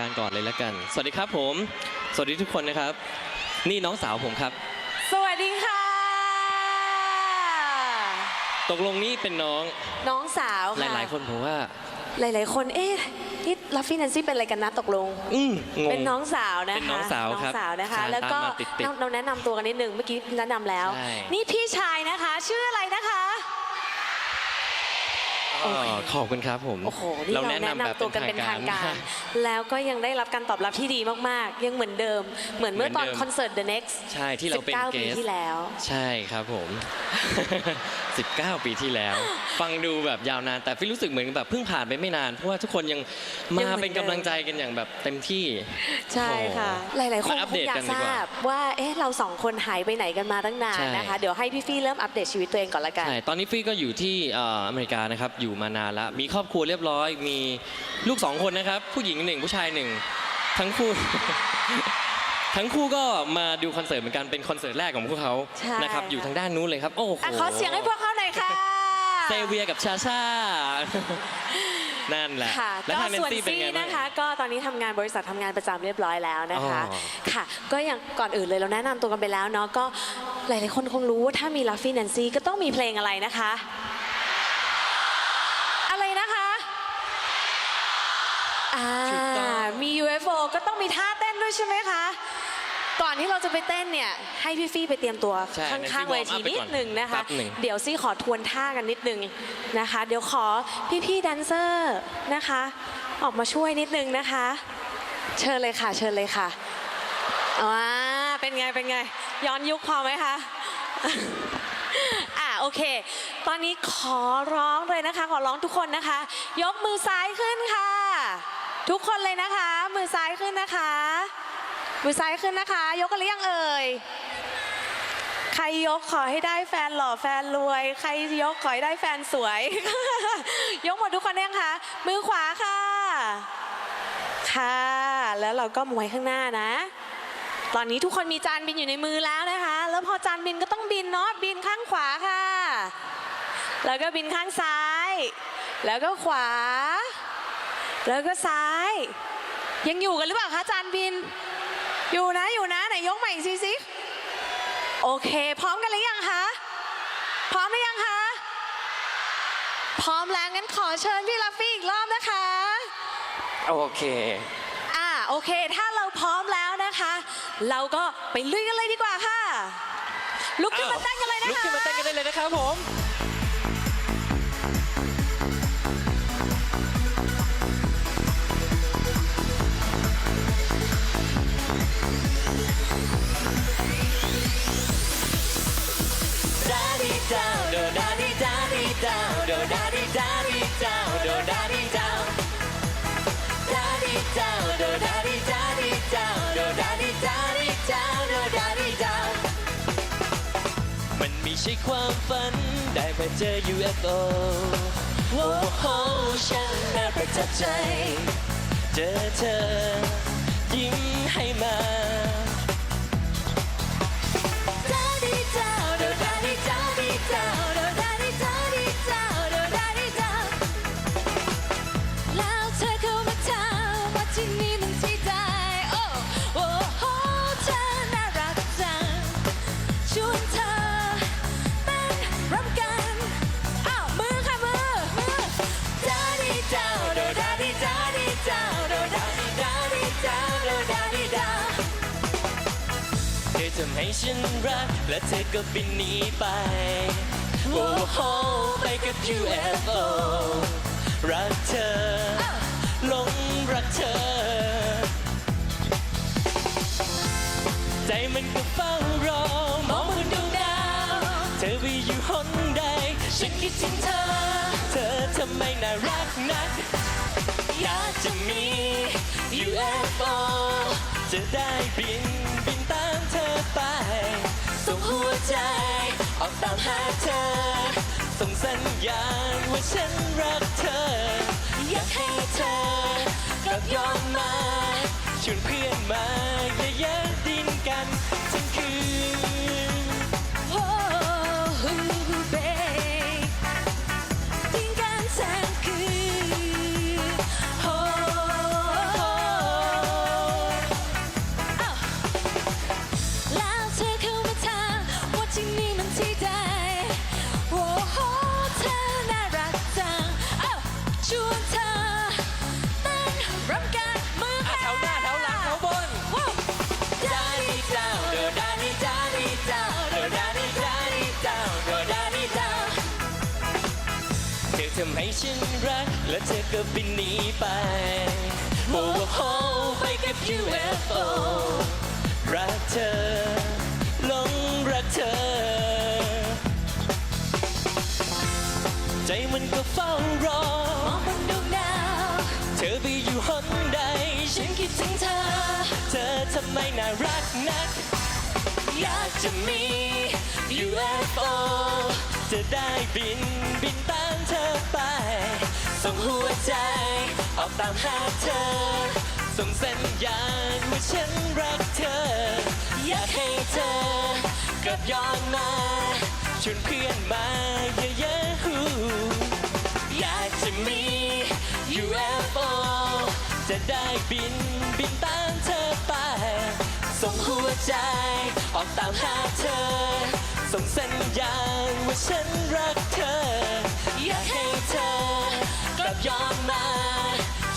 การก่อนเลยแล้วกัน สวัสดีครับผม สวัสดีทุกคนนะครับ นี่น้องสาวผมครับ สวัสดีค่ะ ตกลงนี่เป็นน้องน้องสาวหค่ะ ลาย ๆ คนผมว่า หลาย ๆ คน เอ๊ะนี่ลัฟฟี่แนนซี่เป็นอะไรกันนะตกลง อืมงง เป็นน้องสาวนะคะเป็นน้องสาวครับน้องสาวนะคะ ใช่แล้วก็ตามมาติดๆเราเราแนะนำตัวกันนิดนึง เมื่อกี้แนะนำแล้ว ใช่ นี่พี่ชายนะคะ ชื่ออะไรนะคะ อ๋อ ขอบคุณครับผม โอ้โหนี่เราแนะนำตัวกันเป็นทางการ แล้วก็ยังได้รับการตอบรับที่ดีมากๆ ยังเหมือนเดิม เหมือนเมื่อตอนเหมือนเดิม คอนเสิร์ต The Next ใช่ที่เราเป็น19เกปีสที่แล้ว ใช่ครับผม 19 ปีที่แล้ว ฟังดูแบบยาวนาน แต่ฟิลรู้สึกเหมือนแบบเพิ่งผ่านไปไม่นาน เพราะว่าทุกคนยังยังมาเหมือน เป็นกำลังใจกันอย่างแบบเต็มที่ ใช่ค่ะ หลาย ๆ คนมาอัปคเดงตอยากักนทดีกว่าราบว่าเอ๊ะเราสองคนหายไปไหนกันมาตั้งนานใช่ นะคะ เดี๋ยวให้พี่ฟี่เริ่มอัปเดตชีวิตตัวเองก่อนละกัน ใช่ตอนนี้ฟี่ก็อยู่ที่เอ่ออเมริกานะครับ อยู่มานานแล้วมีครอบครัวเรียบร้อย มีลูกสองคนนะครับ ผู้หญิงหนึ่งผู้ชายหนึ่งทั้งคู่ ทั้งคู่ก็มาดูคอนเสิร์ตเหมือนกันเป็นคอนเสิร์ตแรกของพวกเขาใช่ นะครับอยู่ค่ะทางด้านนู้นเลยครับ โอ้โหอะขอเสียงให้พวกเขาหน่อยค่ะ เซเวียกับชาชา นั่นแหละค่ะแล้วก็ทางแนนส่วนซี่เป็นซี่ไงบ้าง นะคะ ก็ตอนนี้ทำงานบริษัททำงานประจำเรียบร้อยแล้วนะคะ อ๋อ ค่ะ ก็อย่างก่อนอื่นเลยเราแนะนำตัวกันไปแล้วเนาะก็หลายๆคนคงรู้ว่าถ้ามีลัฟฟี่แนนซี่ก็ต้องมีเพลงอะไรนะคะ อะไรนะคะ อ่าถูกต้อง มี UFO ก็ต้องมีท่าเต้นด้วยใช่ไหมคะ ก่อนที่เราจะไปเต้นเนี่ย ให้พี่ฟี่ไปเตรียมตัวใช่ข้างๆเวทีนิดหนึ่งนะคะ แป๊บหนึ่ง เดี๋ยวซี่ขอทวนท่ากันนิดนึงนะคะ เดี๋ยวขอพี่ๆแดนเซอร์นะคะ ออกมาช่วยนิดนึงนะคะ เชิญเลยค่ะ เชิญเลยค่ะว้าเป็นไงเป็นไง ย้อนยุคพอไหมคะ อะโอเค ตอนนี้ขอร้องเลยนะคะ ขอร้องทุกคนนะคะ ยกมือซ้ายขึ้นค่ะ ทุกคนเลยนะคะ มือซ้ายขึ้นนะคะ มือซ้ายขึ้นนะคะ ยกกันหรือยังเอ่ย ใครยกขอให้ได้แฟนหล่อแฟนรวย ใครยกขอให้ได้แฟนสวย ยกหมดทุกคนยังคะมือขวาค่ะ ค่ะ แล้วเราก็มว้ข้างหน้านะ ตอนนี้ทุกคนมีจานบินอยู่ในมือแล้วนะคะ แล้วพอจานบินก็ต้องบินเนาะบินข้างขวาค่ะ แล้วก็บินข้างซ้าย แล้วก็ขวา แล้วก็ซ้าย ยังอยู่กันหรือเปล่าคะจานบิน อยู่นะอยู่นะไหนยกใหม่อีกทีสิโอเค พร้อมกันหรือยังคะพร้อมหรือยังคะพร้อมแล้วงั้นขอเชิญพี่ลัฟฟี่อีกรอบนะคะ โอเคอ่าโอเค ถ้าเราพร้อมแล้วนะคะ เราก็ไปลุยกันเลยดีกว่าค่ะ ลุกขึ้นมาเต้นกันเลยนะคะ ลุกขึ้นมาเต้นกันได้เลยนะครับผม มันไม่ใช่ความฝัน ได้มาเจอ UFO โอ้โหฉันน่าประทับใจ เจอเธอ ยิ้มให้มา ให้ฉันรัก และเธอก็บินหนีไปโอ้โหไปกับ UFO รักเธอหลงรักเธอ ใจมันก็เฝ้ารอมองบนดวงดาว เธอไปอยู่หนใด ฉันคิดถึงเธอ เธอทำไมน่ารักนักอยากจะมี UFO จะได้บินบินตามเธอไปส่งหัวใจ ออกตามหาเธอ ส่งสัญญาณว่าฉันรักเธอ อยากให้เธอกลับยอมมาชวนเพื่อนมาอย่าแย ให้ฉันรัก และเธอก็บินหนีไปโอ้โหไปกับ UFO รักเธอหลงรักเธอ ใจมันก็เฝ้ารอ มองบนดวงดาว เธอไปอยู่หนใด ฉันคิดถึงเธอ เธอทำไมน่ารักนัก อยากจะมี UFO จะได้บินบินตามเธอไป ตามหาเธอ ส่งสัญญาณว่าฉันรักเธอ อยากให้เธอกลับย้อนมาชวนเพื่อนมาเยอะๆอยากจะมี UFO จะได้บินบินตามเธอไป ส่งหัวใจออกตามหาเธอ ส่งสัญญาณว่าฉันรักเธอ อยากให้เธอกลับย้อนมา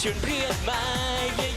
ชวนเพื่อนมาเย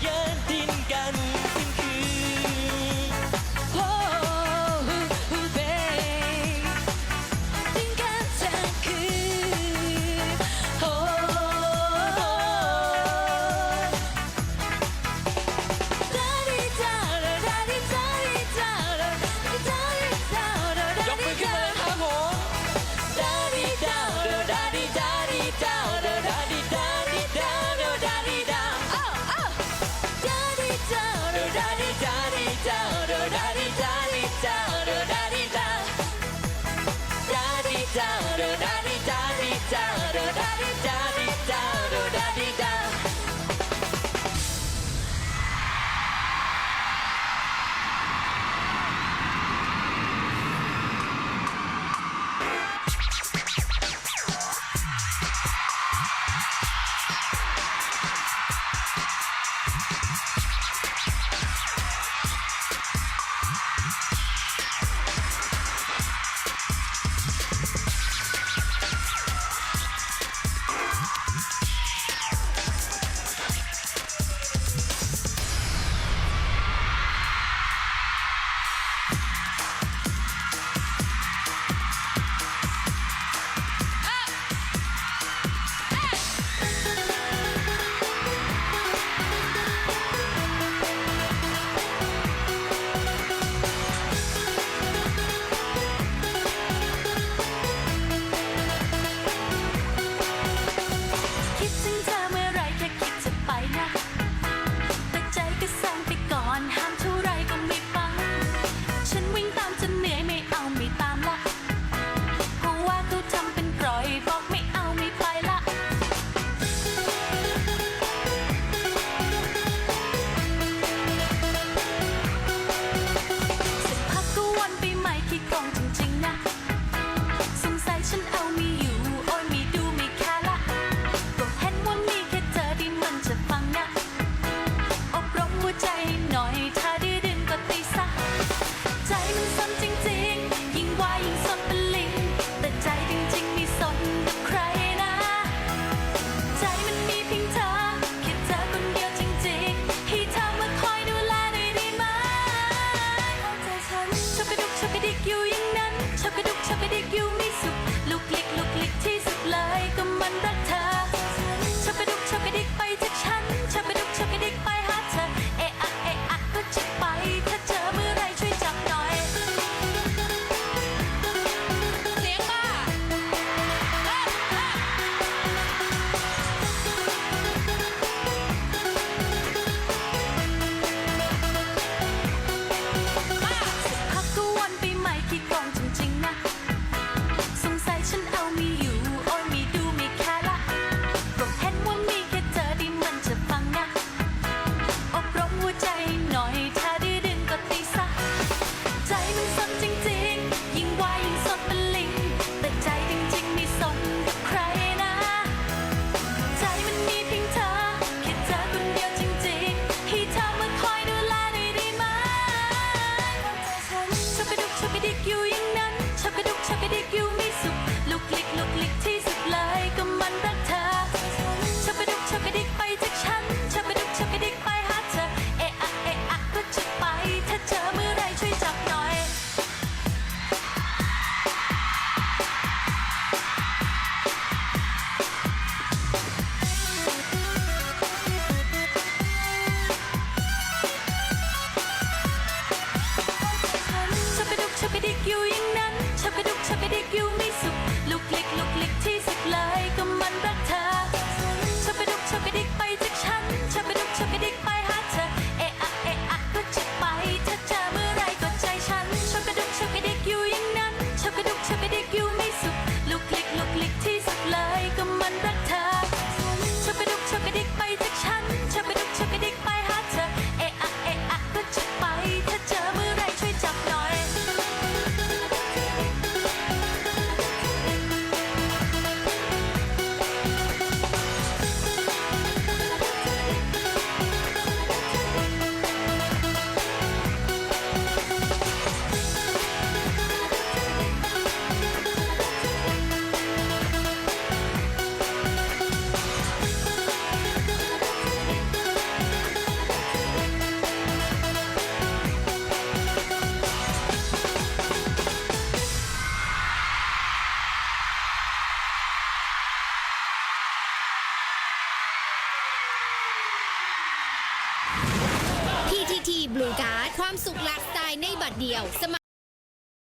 You.